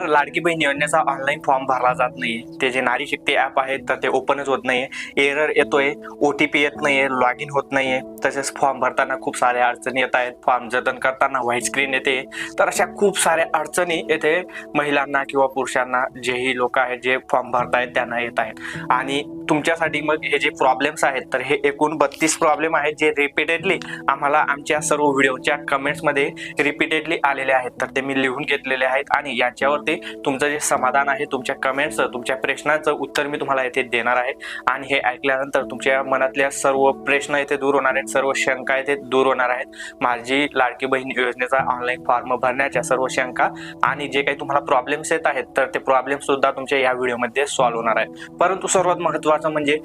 तर लाडकी बहीण योजनेचा online form भरला जात नाही ते जे नारी शक्ती ऍप आहे तर ते ओपनच होत नाहीये. एरर येतोय ओ टी पी येत नाहीये लॉग इन होत नाहीये. तसेच फॉर्म भरताना खूप साऱ्या अडचणी येत आहेत. फॉर्म जतन करताना व्हाईट स्क्रीन येते. तर अशा खूप साऱ्या अडचणी येथे महिलांना किंवा पुरुषांना जेही लोक आहेत जे फॉर्म भरतायत त्यांना येत आहेत. आणि तुमच्यासाठी मग हे जे प्रॉब्लेम्स आहेत तर हे एकूण बत्तीस प्रॉब्लेम आहेत जे रिपीटेडली आम्हाला आमच्या सर्व व्हिडिओच्या कमेंट्समध्ये रिपीटेडली आलेले आहेत. तर ते मी लिहून घेतलेले आहेत आणि याच्यावरती तुमचं जे समाधान आहे तुमच्या कमेंटचं तुमच्या प्रश्नाचं उत्तर मी तुम्हाला येथे देणार आहे. आणि हे ऐकल्यानंतर तुमच्या मनातल्या सर्व प्रश्न येथे दूर होणार आहेत सर्व शंका येथे दूर होणार आहेत. माझी लाडकी बहीण योजनेचा ऑनलाईन फॉर्म भरण्याच्या सर्व शंका आणि जे काही तुम्हाला प्रॉब्लेम्स येत आहेत तर ते प्रॉब्लेम सुद्धा तुमच्या या व्हिडिओमध्ये सॉल्व्ह होणार आहे परंतु सर्वात महत्त्वाचं म्हणजे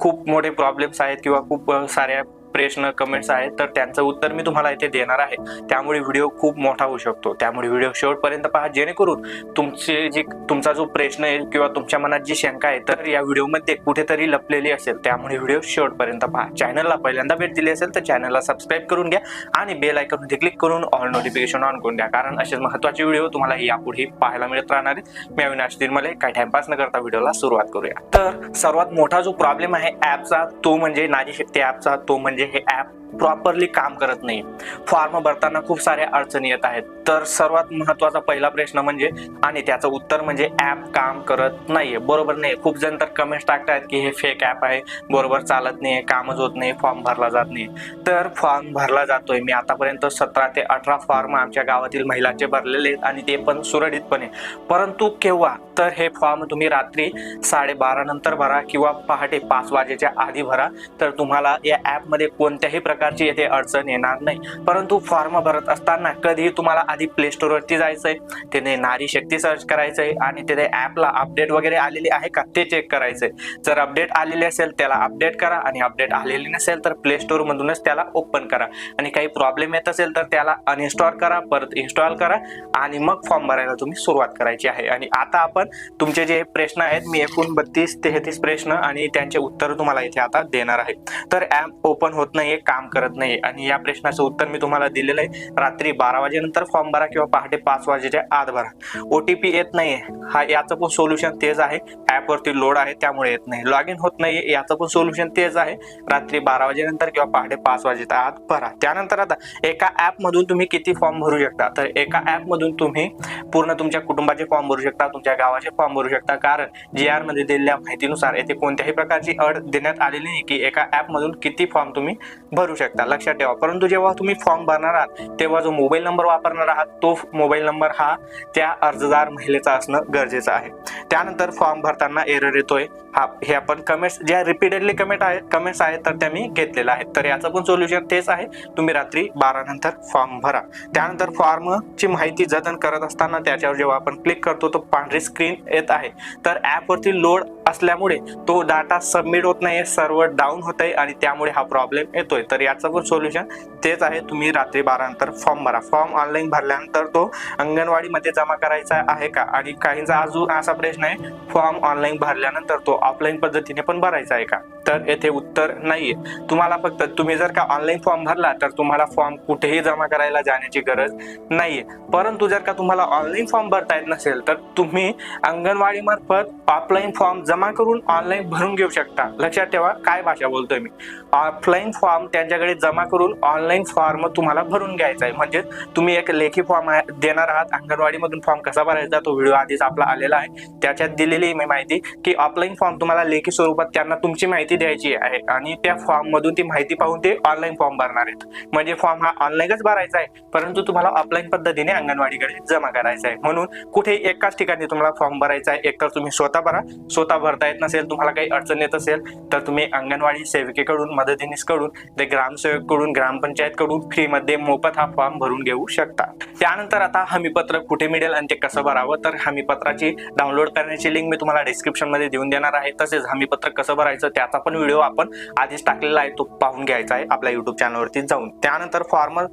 खूप मोठे प्रॉब्लेम्स आहेत किंवा खूप साऱ्या प्रश्न कमेंट्स आहेत तर त्यांचं उत्तर मी तुम्हाला इथे देणार आहे. त्यामुळे व्हिडिओ खूप मोठा होऊ शकतो. त्यामुळे व्हिडिओ शेवटपर्यंत पहा. जेणेकरून तुमचे जे तुमचा जो प्रश्न आहे किंवा तुमच्या मनात जी शंका आहे तर या व्हिडिओमध्ये कुठेतरी लपलेली असेल. त्यामुळे व्हिडिओ शेवटपर्यंत पहा. चॅनलला पहिल्यांदा भेट दिली असेल तर चॅनलला सबस्क्राईब करून घ्या आणि बेल आयकॉनमध्ये क्लिक करून ऑल नोटिफिकेशन ऑन करून द्या कारण असेच महत्त्वाचे व्हिडिओ तुम्हाला यापुढे पाहायला मिळत राहणार आहेत. मी अविनाश निर्मले काही टाइमपास न करता व्हिडिओला सुरुवात करूया. तर सर्वात मोठा जो प्रॉब्लेम आहे ॲपचा तो म्हणजे नाजी शक्ती ॲपचा तो म्हणजे हे ॲप प्रॉपरली काम करत नाही. फॉर्म भरताना खूप साऱ्या अडचणी येत आहेत. तर सर्वात महत्त्वाचा पहिला प्रश्न म्हणजे आणि त्याचं उत्तर म्हणजे ॲप काम करत नाहीये. बरोबर नाही खूप जण तर कमेंट्स टाकतायत की हे फेक ॲप आहे. बरोबर चालत नाही कामच होत नाही. फॉर्म भरला जात नाही. तर फॉर्म भरला जातोय. मी आतापर्यंत सतरा ते अठरा फॉर्म आमच्या गावातील महिलांचे भरलेले आहेत आणि ते पण सुरळीतपणे. परंतु केव्हा? तर हे फॉर्म तुम्ही रात्री साडेबारा नंतर भरा किंवा पहाटे पाच वाजेच्या आधी भरा. तर तुम्हाला या ॲपमध्ये कोणत्याही प्रकार प्रकारची येथे अडचण येणार नाही. परंतु फॉर्म भरत असताना कधीही तुम्हाला आधी प्ले स्टोअरवरती जायचंय. तिथे नारी शक्ती सर्च करायचंय आणि तिथे ॲपला अपडेट वगैरे आलेली आहे का ते चेक करायचंय. जर अपडेट आलेली असेल त्याला अपडेट करा आणि अपडेट आलेली नसेल तर प्ले स्टोअर मधूनच त्याला ओपन करा. आणि काही प्रॉब्लेम येत असेल तर त्याला अनइन्स्टॉल करा परत इन्स्टॉल करा आणि मग फॉर्म भरायला तुम्ही सुरुवात करायची आहे. आणि आता आपण तुमचे जे प्रश्न आहेत मी एकूण बत्तीस तेहतीस प्रश्न आणि त्यांचे उत्तर तुम्हाला इथे आता देणार आहे. तर ॲप ओपन होत नाही काम करत नाही. आणि या प्रश्नाचं उत्तर मी तुम्हाला दिलेलं आहे. रात्री बारा वाजेनंतर फॉर्म भरा किंवा पहाटे पाच वाजेच्या आत भरा. ओ टी पी येत नाहीये. हा याचं पण सोल्युशन तेच आहे. ॲपवरती लोड आहे त्यामुळे येत नाही. लॉग इन होत नाहीये याचं पण सोल्युशन तेच आहे. रात्री बारा वाजेनंतर किंवा पहाटे पाच वाजेच्या आत भरा. त्यानंतर आता एका ॲपमधून तुम्ही किती फॉर्म भरू शकता? तर एका ॲपमधून तुम्ही पूर्ण तुमच्या कुटुंबाचे फॉर्म भरू शकता तुमच्या गावाचे फॉर्म भरू शकता. कारण जी आरमध्ये दिलेल्या माहितीनुसार येथे कोणत्याही प्रकारची अड देण्यात आलेली नाही की एका ॲपमधून किती फॉर्म तुम्ही भरू शकता लक्षात ठेवा. परंतु जेव्हा तुम्ही फॉर्म भरणार आहात तेव्हा जो मोबाईल नंबर वापरणार आहात तो मोबाईल नंबर हा त्या अर्जदार महिलेचा असणं गरजेचं आहे. त्यानंतर फॉर्म भरताना एरर येतोय. हा हे आपण कमेंट्स ज्या रिपीटेडली कमेंट आहेत कमेंट्स आहेत तर त्या मी घेतलेल्या आहेत. तर याचं पण सोल्युशन तेच आहे. तुम्ही रात्री बारा नंतर फॉर्म भरा. त्यानंतर फॉर्मची माहिती जतन करत असताना त्याच्यावर जेव्हा आपण क्लिक करतो तो पांढरी स्क्रीन येत आहे. तर ॲपवरती लोड असल्यामुळे तो डाटा सबमिट होत नाही सर्व्हर डाऊन होत आहे आणि त्यामुळे हा प्रॉब्लेम येतोय. तर याचं पण सोल्युशन तेच आहे. तुम्ही रात्री बारानंतर फॉर्म भरा. फॉर्म ऑनलाईन भरल्यानंतर तो अंगणवाडीमध्ये जमा करायचा आहे का? आणि काहींचा अजून असा प्रश्न आहे फॉर्म ऑनलाईन भरल्यानंतर तो ऑफलाईन पद्धतीने पण भरायचा आहे का? तर येथे उत्तर नाहीये. तुम्हाला फक्त तुम्ही जर का ऑनलाईन फॉर्म भरला तर तुम्हाला फॉर्म कुठेही जमा करायला जाण्याची गरज नाहीये. परंतु जर का तुम्हाला ऑनलाईन फॉर्म भरता येत नसेल तर तुम्ही अंगणवाडी मार्फत ऑफलाईन फॉर्म जमा करून ऑनलाईन भरून घेऊ शकता. लक्षात ठेवा काय भाषा बोलतोय मी? ऑफलाईन फॉर्म त्यांच्याकडे जमा करून ऑनलाईन फॉर्म तुम्हाला भरून घ्यायचा आहे. म्हणजे तुम्ही एक लेखी फॉर्म देणार आहात. अंगणवाडीमधून फॉर्म कसा भरायचा तो व्हिडिओ आधीच आपला आलेला आहे. त्याच्यात दिलेली मी माहिती की ऑफलाईन फॉर्म तुम्हाला लेखी स्वरूपात त्यांना तुमची माहिती द्यायची आहे. आणि त्या फॉर्म मधून ती माहिती पाहून ते ऑनलाईन फॉर्म भरणार आहेत. म्हणजे फॉर्म हा ऑनलाईनच भरायचा आहे. परंतु तुम्हाला ऑफलाईन पद्धतीने अंगणवाडीकडे जमा करायचा आहे. म्हणून कुठे एकाच ठिकाणी तुम्हाला फॉर्म भरायचा आहे एकतर तुम्ही स्वतः भरा. स्वतः भरता येत नसेल तुम्हाला काही अडचण येत असेल तर तुम्ही अंगणवाडी सेविकेकडून मदतीनीसकडून ते ग्रामसेवककडून ग्रामपंचायतकडून फ्रीमध्ये मोफत हा फॉर्म भरून घेऊ शकता त्यानंतर आता हमीपत्र कुठे मिळेल आणि ते कसं भरावं? तर हमीपत्राची डाउनलोड करण्याची लिंक मी तुम्हाला डिस्क्रिप्शनमध्ये देऊन देणार आहे. तसेच हमीपत्र कसं भरायचं त्याचा पण व्हिडिओ आपण आधीच टाकलेला आहे तो पाहून घ्यायचा आहे आपल्या युट्यूब चॅनलवरती जाऊन. त्यानंतर फॉर्म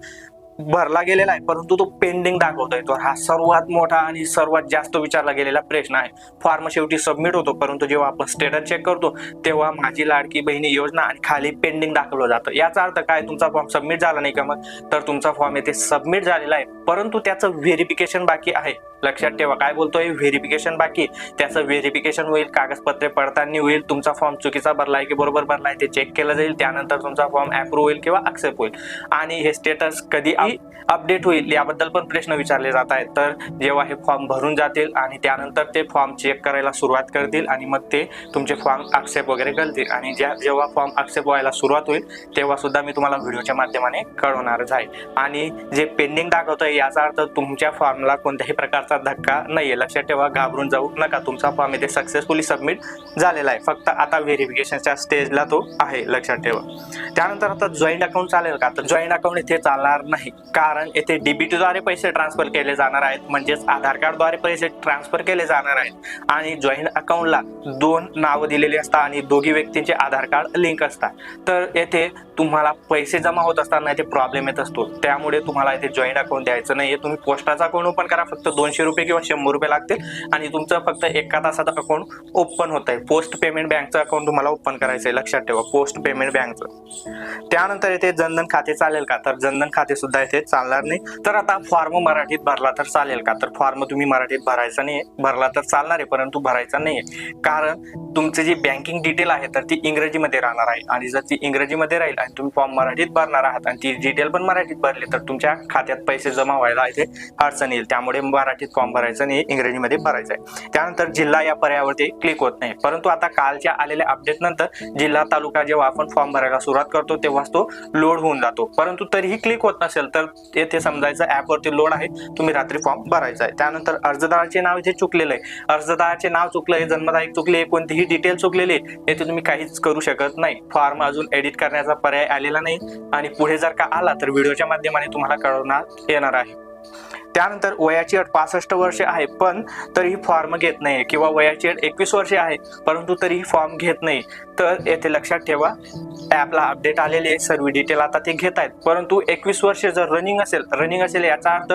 भरला गेलेला आहे परंतु तो पेंडिंग दाखवतोय तो. हा सर्वात मोठा आणि सर्वात जास्त विचारला गेलेला प्रश्न आहे. फॉर्म शेवटी सबमिट होतो परंतु जेव्हा आपण स्टेटस चेक करतो तेव्हा माझी लाडकी बहिणी योजना आणि खाली पेंडिंग दाखवलं जातं. याचा अर्थ काय? तुमचा फॉर्म सबमिट झाला नाही का मग? तर तुमचा फॉर्म येथे सबमिट झालेला आहे. परंतु त्याचं व्हेरिफिकेशन बाकी आहे. लक्षात ठेवा काय बोलतोय? व्हेरिफिकेशन बाकी. त्याचं व्हेरिफिकेशन होईल कागदपत्रे पडताळणी होईल तुमचा फॉर्म चुकीचा भरलाय की बरोबर भरलाय ते चेक केलं जाईल त्यानंतर तुमचा फॉर्म अप्रूव्ह होईल किंवा अक्सेप्ट होईल. आणि हे स्टेटस कधी अपडेट होईल याबद्दल पण प्रश्न विचारले जात आहेत. तर जेव्हा हे फॉर्म भरून जातील आणि त्यानंतर ते फॉर्म चेक करायला सुरुवात करतील आणि मग ते तुमचे फॉर्म अक्सेप्ट वगैरे करतील. आणि ज्या जेव्हा फॉर्म अक्सेप्ट व्हायला सुरुवात होईल तेव्हा सुद्धा मी तुम्हाला व्हिडिओच्या माध्यमाने कळवणारच आहे. आणि जे पेंडिंग दाखवतोय याचा अर्थ तुमच्या फॉर्मला कोणत्याही प्रकारचा धक्का नाही आहे लक्षात ठेवा घाबरून जाऊ नका. तुमचा फॉर्म इथे सक्सेसफुली सबमिट झालेला आहे. फक्त आता व्हेरिफिकेशनच्या स्टेजला तो आहे लक्षात ठेवा. त्यानंतर आता जॉईंट अकाउंट चालेल का? तर जॉईंट अकाउंट इथे चालणार नाही. कारण येथे डीबीटीद्वारे पैसे ट्रान्सफर केले जाणार आहेत. म्हणजेच आधार कार्डद्वारे पैसे ट्रान्सफर केले जाणार आहेत. आणि जॉईंट अकाउंटला दोन नावं दिलेली असतात आणि दोघी व्यक्तींचे आधार कार्ड लिंक असतात. तर येथे तुम्हाला पैसे जमा होत असताना इथे प्रॉब्लेम येत असतो. त्यामुळे तुम्हाला इथे जॉईंट अकाउंट द्यायचं नाही तुम्ही पोस्टाचा अकाउंट ओपन करा. फक्त दोनशे रुपये किंवा शंभर रुपये लागतील. आणि तुमचं फक्त एका तासात अकाउंट ओपन होत आहे पोस्ट पेमेंट बँकचं अकाउंट तुम्हाला ओपन करायचं आहे लक्षात ठेवा. पोस्ट पेमेंट बँकचं त्यानंतर इथे जनधन खाते चालेल का? तर जनधन खाते सुद्धा येथे चालणार नाही. तर आता फॉर्म मराठीत भरला तर चालेल का? तर फॉर्म तुम्ही मराठीत भरायचा नाही भरला तर चालणार आहे परंतु भरायचा नाही कारण तुमची जी बँकिंग डिटेल आहे तर ती इंग्रजीमध्ये राहणार आहे. आणि जर ती इंग्रजीमध्ये राहील आणि तुम्ही फॉर्म मराठीत भरणार आहात आणि ती डिटेल पण मराठीत भरली तर तुमच्या खात्यात पैसे जमा व्हायला इथे अडचण येईल. त्यामुळे मराठीत फॉर्म भरायचा आणि इंग्रजीमध्ये भरायचा आहे. त्यानंतर जिल्हा या पर्यायावरती क्लिक होत नाही. परंतु आता कालच्या आलेल्या अपडेट नंतर जिल्हा तालुका जेव्हा आपण फॉर्म भरायला सुरुवात करतो तेव्हाच तो लोड होऊन जातो. परंतु तरीही क्लिक होत नसेल तर येथे समजायचं ऍपवरती लोड आहे तुम्ही रात्री फॉर्म भरायचा आहे. त्यानंतर अर्जदाराचे नाव इथे चुकलेलं आहे. अर्जदाराचे नाव चुकलं आहे जन्मतारीख चुकली आहे कोणतीही डिटेल चुकलेली आहे येथे तुम्ही काहीच करू शकत नाही. फॉर्म अजून एडिट करण्याचा पर्याय आलेला नाही. आणि पुढे जर का आला तर व्हिडिओच्या माध्यमाने तुम्हाला कळवण्यात येणार आहे. त्यानंतर वयाची अट पासष्ट वर्षे आहे पण तरीही फॉर्म घेत नाही किंवा वयाची अट एकवीस वर्षे आहे परंतु तरीही फॉर्म घेत नाही. तर येथे लक्षात ठेवा ॲपला अपडेट आलेले आहे सर्व डिटेल आता ते घेत आहेत. परंतु एकवीस वर्ष जर रनिंग असेल रनिंग असेल याचा अर्थ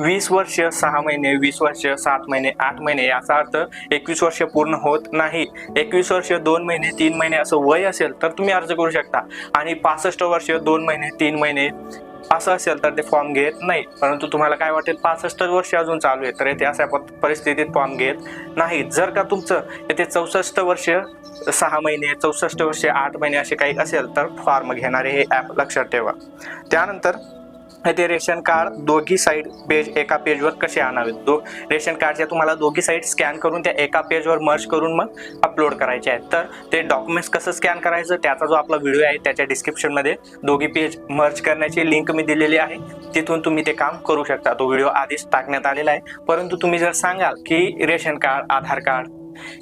वीस वर्ष सहा महिने वीस वर्ष सात महिने आठ महिने याचा अर्थ एकवीस वर्ष पूर्ण होत नाही. एकवीस वर्ष दोन महिने तीन महिने असं वय असेल तर तुम्ही अर्ज करू शकता. आणि पासष्ट वर्ष दोन महिने तीन महिने असं असेल तर ते फॉर्म घेत नाही परंतु तुम्हाला काय वाटेल पासष्ट वर्ष अजून चालू आहे तर येथे अशा प- परिस्थितीत फॉर्म घेत नाही जर का तुमचं येथे चौसष्ट वर्ष सहा महिने चौसष्ट वर्ष आठ महिने असे काही असेल तर फॉर्म घेणारे हे ॲप लक्षात ठेवा. त्यानंतर ते रेशन कार्ड दोघी साईड पेज एका पेजवर कसे आणावेत? दो रेशन कार्डच्या तुम्हाला दोघी साईड स्कॅन करून त्या एका पेजवर मर्ज करून मग अपलोड करायचे आहेत. तर ते डॉक्युमेंट्स कसं स्कॅन करायचं? त्याचा जो आपला व्हिडिओ आहे त्याच्या डिस्क्रिप्शनमध्ये दोघी पेज मर्ज करण्याची लिंक मी दिलेली आहे. तिथून तुम्ही ते काम करू शकता. तो व्हिडिओ आधीच टाकण्यात आलेला आहे. परंतु तुम्ही जर सांगाल की रेशन कार्ड आधार कार्ड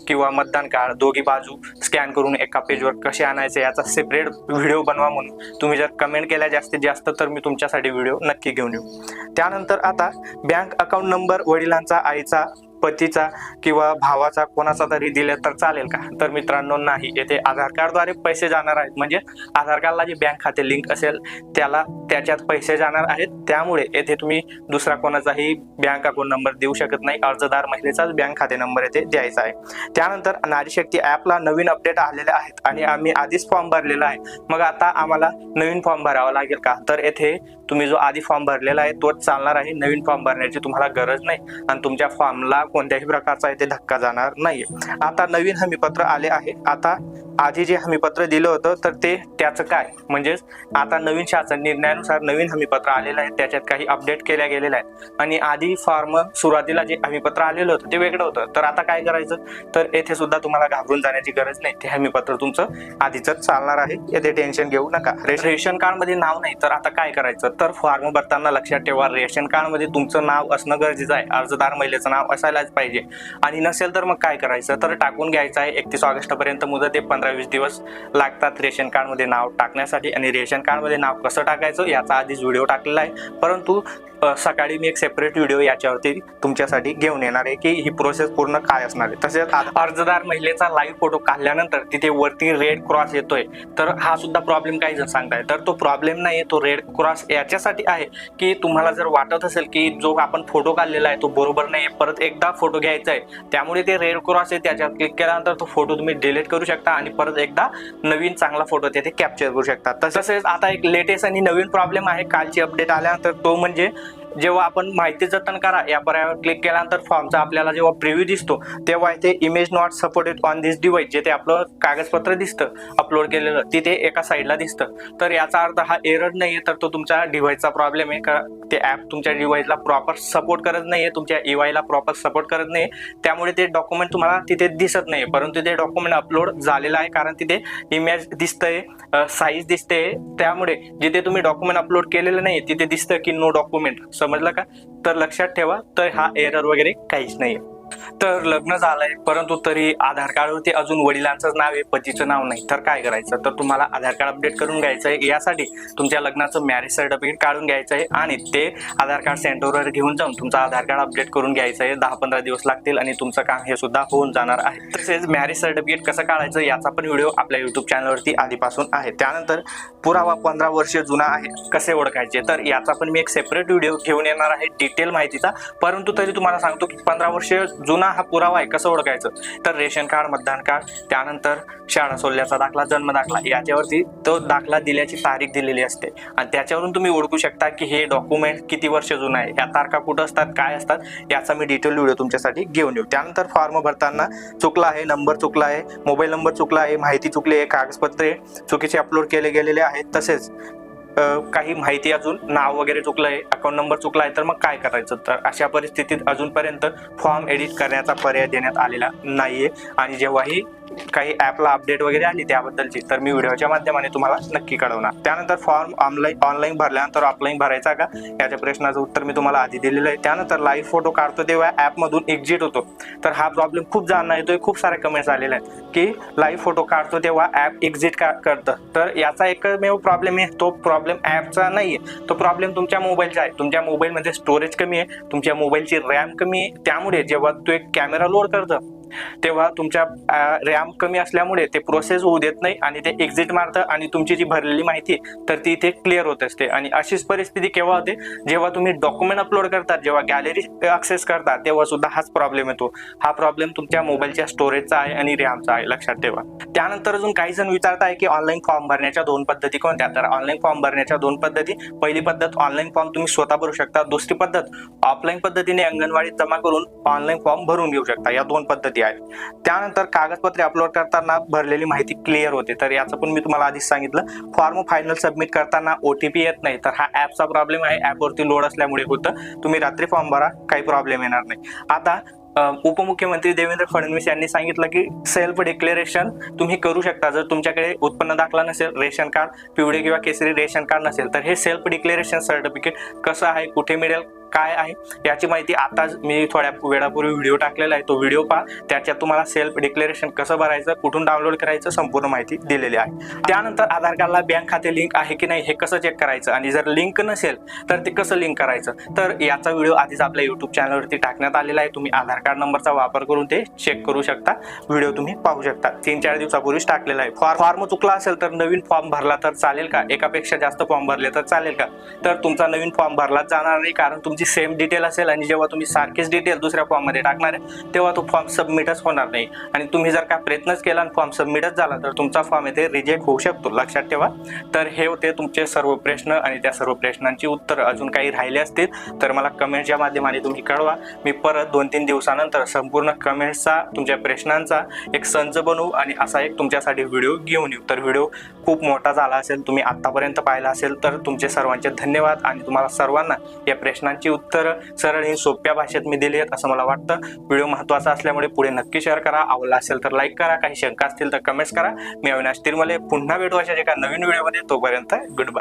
किंवा मतदान कार्ड दोघी बाजू स्कॅन करून एका पेजवर कसे आणायचे याचा सेपरेट व्हिडिओ बनवा म्हणून. तुम्ही जर कमेंट केल्या जास्तीत जास्त तर मी तुमच्यासाठी व्हिडिओ नक्की घेऊन येऊ. त्यानंतर आता बँक अकाउंट नंबर वडिलांचा आईचा पतीचा किंवा भावाचा कोणाचा तरी दिले तर चालेल का? तर मित्रांनो नाही. येथे आधार कार्डद्वारे पैसे जाणार आहेत. म्हणजे आधार कार्डला जे बँक खाते लिंक असेल त्याला त्याच्यात पैसे जाणार आहेत. त्यामुळे येथे तुम्ही दुसरा कोणाचाही बँक अकाउंट नंबर देऊ शकत नाही. अर्जदार महिलेचाच बँक खाते नंबर येथे द्यायचा आहे. त्यानंतर नारीशक्ती ॲपला नवीन अपडेट आलेले आहेत. आणि आम्ही आधीच फॉर्म भरलेला आहे. मग आता आम्हाला नवीन फॉर्म भरावा लागेल का? तर येथे तुम्ही जो आधी फॉर्म भरलेला आहे तोच चालणार आहे. नवीन फॉर्म भरण्याची तुम्हाला गरज नाही. आणि तुमच्या फॉर्मला कोणत्याही प्रकारचा इथे धक्का जाणार नाहीये. आता नवीन हमीपत्र आले आहे. आता आधी जे हमीपत्र दिलं होतं तर ते त्याचं काय? म्हणजेच आता नवीन शासन निर्णयानुसार नवीन हमीपत्र आलेलं आहे. त्याच्यात काही अपडेट केल्या गेलेल्या आहेत. आणि आधी फॉर्म सुरुवातीला जे हमीपत्र आलेलं होतं ते वेगळं होतं. तर आता काय करायचं? तर येथे सुद्धा तुम्हाला घाबरून जाण्याची गरज नाही. ते हमीपत्र तुमचं आधीच चालणार आहे. येथे टेन्शन घेऊ नका. रेशन कार्डमध्ये नाव नाही. तर आता काय करायचं? तर फॉर्म भरताना लक्षात ठेवा. रेशन कार्डमध्ये तुमचं नाव असणं गरजेचं आहे. अर्जदार महिलेचं नाव असायलाच पाहिजे. आणि नसेल तर मग काय करायचं? तर टाकून घ्यायचं आहे. एकतीस ऑगस्टपर्यंत मुदत ते पंधरा वीस दिवस लागतात रेशन कार्डमध्ये नाव टाकण्यासाठी. आणि रेशन कार्डमध्ये नाव कसं टाकायचं याचा आधीच व्हिडिओ टाकलेला आहे. परंतु सकाळी मी एक सेपरेट व्हिडिओ याच्यावरती तुमच्यासाठी घेऊन येणार आहे की ही प्रोसेस पूर्ण काय असणार आहे. तसेच अर्जदार महिलेचा लाईव्ह फोटो काढल्यानंतर तिथे वरती रेड क्रॉस येतोय. तर हा सुद्धा प्रॉब्लेम काही जण सांगताय तर तो प्रॉब्लेम नाही तो रेड क्रॉस या याच्यासाठी आहे की तुम्हाला जर वाटत असेल की जो आपण फोटो काढलेला आहे तो बरोबर नाही परत एकदा फोटो घ्यायचा आहे त्यामुळे ते रेड क्रॉस आहे त्याच्यात क्लिक केल्यानंतर तो फोटो तुम्ही डिलीट करू शकता आणि परत एकदा नवीन चांगला फोटो तेथे कॅप्चर करू शकता. तसेच आता एक लेटेस्ट आणि नवीन प्रॉब्लेम आहे कालची अपडेट आल्यानंतर तो म्हणजे जेव्हा आपण माहिती जतन करा या पर्यायावर क्लिक केल्यानंतर फॉर्मचा आपल्याला जेव्हा प्रिव्ह्यू दिसतो तेव्हा इथे image not supported on this device जेथे आपलं कागदपत्र दिसतं अपलोड केलेलं तिथे एका साईडला दिसतं. तर याचा अर्थ हा एरर आहे तर तो तुमच्या डिव्हाइसचा प्रॉब्लेम आहे. का ते ॲप तुमच्या डिव्हाइसला प्रॉपर सपोर्ट करत नाही आहे तुमच्या ईवायला प्रॉपर सपोर्ट करत नाही त्यामुळे ते डॉक्युमेंट तुम्हाला तिथे दिसत नाही परंतु ते डॉक्युमेंट अपलोड झालेलं आहे कारण तिथे इमेज दिसतंय साईज दिसते त्यामुळे जिथे तुम्ही डॉक्युमेंट अपलोड केलेलं नाही तिथे दिसतं की नो डॉक्युमेंट समजलं का? तर लक्षात ठेवा तर हा एरर वगैरे काहीच नाही तर लग्न झालंय परंतु तरी आधार कार्डवरती अजून वडिलांचं नाव आहे पतीचं नाव नाही. तर काय करायचं? तर तुम्हाला आधार कार्ड अपडेट करून घ्यायचं आहे यासाठी तुमच्या लग्नाचं मॅरेज सर्टिफिकेट काढून घ्यायचं आहे आणि ते आधार कार्ड सेंटरवर घेऊन जाऊन तुमचं आधार कार्ड अपडेट करून घ्यायचं आहे दहा पंधरा दिवस लागतील आणि तुमचं काम हे सुद्धा होऊन जाणार आहे. तसेच मॅरेज सर्टिफिकेट कसं काढायचं याचा पण व्हिडिओ आपल्या युट्यूब चॅनलवरती आधीपासून आहे. त्यानंतर पुरावा पंधरा वर्ष जुना आहे कसे ओळखायचे? तर याचा पण मी एक सेपरेट व्हिडिओ घेऊन येणार आहे डिटेल माहितीचा. परंतु तरी तुम्हाला सांगतो की पंधरा वर्ष जुना हा पुरावा आहे कसं ओळखायचं? तर रेशन कार्ड मतदान कार्ड त्यानंतर शाळा सोडल्याचा दाखला जन्म दाखला याच्यावरती तो दाखला दिल्याची तारीख दिलेली असते. आणि त्याच्यावरून तुम्ही ओळखू शकता की हे डॉक्युमेंट किती वर्ष जुनं आहे या तारखा कुठं असतात काय असतात याचा मी डिटेल व्हिडिओ तुमच्यासाठी घेऊन येऊ. त्यानंतर फॉर्म भरताना चुकला आहे नंबर चुकला आहे मोबाईल नंबर चुकला आहे माहिती चुकली आहे कागदपत्रे चुकीचे अपलोड केले गेलेले आहेत तसेच काही माहिती अजून नाव वगैरे चुकलं आहे अकाउंट नंबर चुकला आहे तर मग काय करायचं? तर अशा परिस्थितीत अजूनपर्यंत फॉर्म एडिट करण्याचा पर्याय देण्यात आलेला नाहीये. आणि जेव्हाही काही ॲपला अपडेट वगैरे आली त्याबद्दलची तर मी व्हिडिओच्या माध्यमाने तुम्हाला नक्की कळवणार. त्यानंतर फॉर्म ऑनलाईन ऑनलाईन भरल्यानंतर ऑफलाईन भरायचा का? याच्या प्रश्नाचं उत्तर मी तुम्हाला आधी दिलेलं आहे. त्यानंतर लाईव्ह फोटो काढतो तेव्हा ॲपमधून एक्झिट होतो. तर हा प्रॉब्लेम खूप जाणं येतोय खूप सारे कमेंट्स आलेले आहेत. की लाईव्ह फोटो काढतो तेव्हा ॲप एक्झिट का करतं? तर याचा एकमेव प्रॉब्लेम आहे तो प्रॉब्लेम ॲपचा नाही आहे तो प्रॉब्लेम तुमच्या मोबाईलचा आहे. तुमच्या मोबाईलमध्ये स्टोरेज कमी आहे तुमच्या मोबाईलची रॅम कमी आहे. त्यामुळे जेव्हा तो एक कॅमेरा लोड करतं तेव्हा तुमच्या रॅम कमी असल्यामुळे ते प्रोसेस होऊ देत नाही आणि ते एक्झिट मारतं आणि तुमची जी भरलेली माहिती तर ती इथे क्लिअर होत असते. आणि अशीच परिस्थिती केव्हा होते? जेव्हा तुम्ही डॉक्युमेंट अपलोड करतात जेव्हा गॅलरी अक्सेस करता तेव्हा सुद्धा हाच प्रॉब्लेम येतो. हा प्रॉब्लेम तुमच्या मोबाईलच्या स्टोरेजचा आहे आणि रॅमचा आहे लक्षात ठेवा. त्यानंतर अजून काही जण विचारताय की ऑनलाईन फॉर्म भरण्याच्या दोन पद्धती कोणत्या? तर ऑनलाईन फॉर्म भरण्याच्या दोन पद्धती. पहिली पद्धत ऑनलाईन फॉर्म तुम्ही स्वतः भरू शकता. दुसरी पद्धत ऑफलाईन पद्धतीने अंगणवाडीत जमा करून ऑनलाईन फॉर्म भरून घेऊ शकता. या दोन पद्धती आहेत त्यानंतर कागदपत्रे अपलोड करताना भरलेली माहिती क्लिअर होते. तर याचं पण मी तुम्हाला आधीच सांगितलं. फॉर्म फायनल सबमिट करताना ओ टी पी येत नाही. तर हा ऍपचा प्रॉब्लेम आहे. ऍपवरती लोड असल्यामुळे होतं. तुम्ही रात्री फॉर्म भरा. काही प्रॉब्लेम येणार नाही. आता उपमुख्यमंत्री देवेंद्र फडणवीस यांनी सांगितलं की सेल्फ डिक्लेरेशन तुम्ही करू शकता. जर तुमच्याकडे उत्पन्न दाखला नसेल रेशन कार्ड पिवळे किंवा केसरी रेशन कार्ड नसेल तर हे सेल्फ डिक्लेरेशन सर्टिफिकेट कसं आहे कुठे मिळेल काय आहे याची माहिती आताच मी थोड्या वेळापूर्वी व्हिडिओ टाकलेला आहे. तो व्हिडिओ पहा. त्याच्यात तुम्हाला सेल्फ डिक्लेरेशन कसं भरायचं कुठून डाउनलोड करायचं संपूर्ण माहिती दिलेली आहे. त्यानंतर आधार कार्डला बँक खाते लिंक आहे की नाही हे कसं चेक करायचं? आणि जर लिंक नसेल तर ते कसं लिंक करायचं? तर याचा व्हिडिओ आधीच आपल्या युट्यूब चॅनलवरती टाकण्यात आलेला आहे. तुम्ही आधार कार्ड नंबरचा वापर करून ते चेक करू शकता. व्हिडिओ तुम्ही पाहू शकता. तीन चार दिवसापूर्वीच टाकलेला आहे. फॉर्म फॉर्म चुकला असेल तर नवीन फॉर्म भरला तर चालेल का? एकापेक्षा जास्त फॉर्म भरले तर चालेल का? तर तुमचा नवीन फॉर्म भरलाच जाणार नाही कारण तुमचा सेम डिटेल असेल आणि जेव्हा तुम्ही सारखीच डिटेल दुसऱ्या फॉर्ममध्ये टाकणार आहे तेव्हा तो फॉर्म सबमिटच होणार नाही. आणि तुम्ही जर का प्रयत्नच केला आणि फॉर्म सबमिटच झाला तर तुमचा फॉर्म येथे रिजेक्ट होऊ शकतो. लक्षात ठेवा. तर हे होते तुमचे सर्व प्रश्न आणि त्या सर्व प्रश्नांची उत्तर. अजून काही राहिले असतील तर मला कमेंटच्या माध्यमाने तुम्ही कळवा. मी परत दोन तीन दिवसानंतर संपूर्ण कमेंट्सचा तुमच्या प्रश्नांचा एक संच बनवू आणि असा एक तुमच्यासाठी व्हिडिओ घेऊन येऊ. तर व्हिडिओ खूप मोठा झाला असेल तुम्ही आतापर्यंत पाहिला असेल तर तुमचे सर्वांचे धन्यवाद आणि तुम्हाला सर्वांना या प्रश्नांची उत्तरं सरळ आणि सोप्या भाषेत मी दिली आहेत असं मला वाटतं. व्हिडिओ महत्त्वाचा असल्यामुळे पुढे नक्की शेअर करा. आवडला असेल तर लाईक करा. काही शंका असतील तर कमेंट्स करा. मी अविनाश तिरमले. पुन्हा भेटू अशा एका नवीन व्हिडिओमध्ये तोपर्यंत गुड बाय